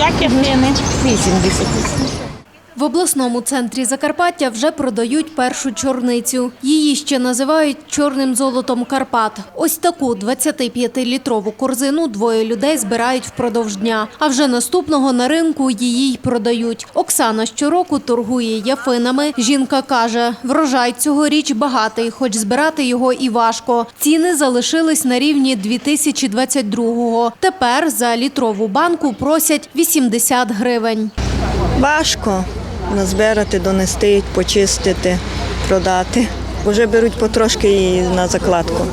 Як яфини? 80. В обласному центрі Закарпаття вже продають першу чорницю. Її ще називають чорним золотом Карпат. Ось таку 25-літрову корзину двоє людей збирають впродовж дня. А вже наступного на ринку її й продають. Оксана щороку торгує яфинами. Жінка каже, врожай цьогоріч багатий, хоч збирати його і важко. Ціни залишились на рівні 2022-го. Тепер за літрову банку просять 80 гривень. Важко назбирати, донести, почистити, продати. Вже беруть потрошки і на закладку.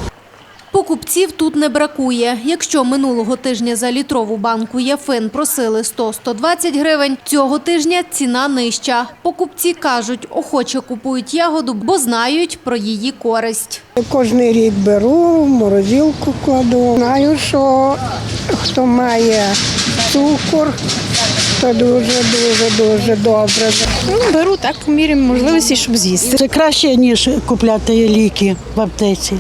Покупців тут не бракує. Якщо минулого тижня за літрову банку яфин просили 100-120 гривень, цього тижня ціна нижча. Покупці кажуть, охоче купують ягоду, бо знають про її користь. Кожний рік беру, в морозилку кладу. Знаю, що хто має цукор, то дуже, дуже, дуже добре. Ну, беру так по мірі можливості, щоб з'їсти. Це краще, ніж купляти ліки в аптеці.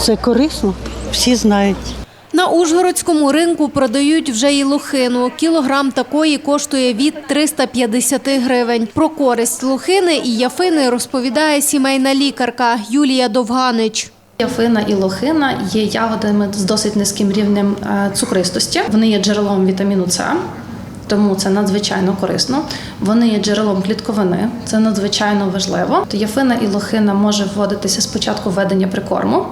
Це корисно, всі знають. На Ужгородському ринку продають вже і лохину. Кілограм такої коштує від 350 гривень. Про користь лохини і яфини розповідає сімейна лікарка Юлія Довганич. Яфина і лохина є ягодами з досить низьким рівнем е, цукристості. Вони є джерелом вітаміну С. Тому це надзвичайно корисно. Вони є джерелом клітковини, це надзвичайно важливо. То яфина і лохина може вводитися спочатку введення прикорму,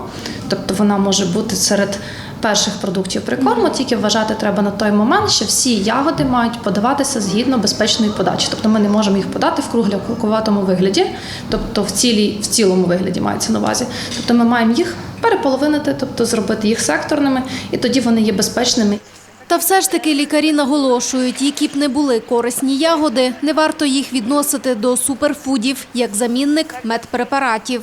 тобто вона може бути серед перших продуктів прикорму. Тільки вважати треба на той момент, що всі ягоди мають подаватися згідно безпечної подачі. Тобто ми не можемо їх подати в кругляковатому вигляді, тобто в цілій в цілому вигляді мається на увазі. Тобто ми маємо їх переполовинити, тобто зробити їх секторними, і тоді вони є безпечними. Та все ж таки лікарі наголошують, які б не були корисні ягоди, не варто їх відносити до суперфудів як замінник медпрепаратів.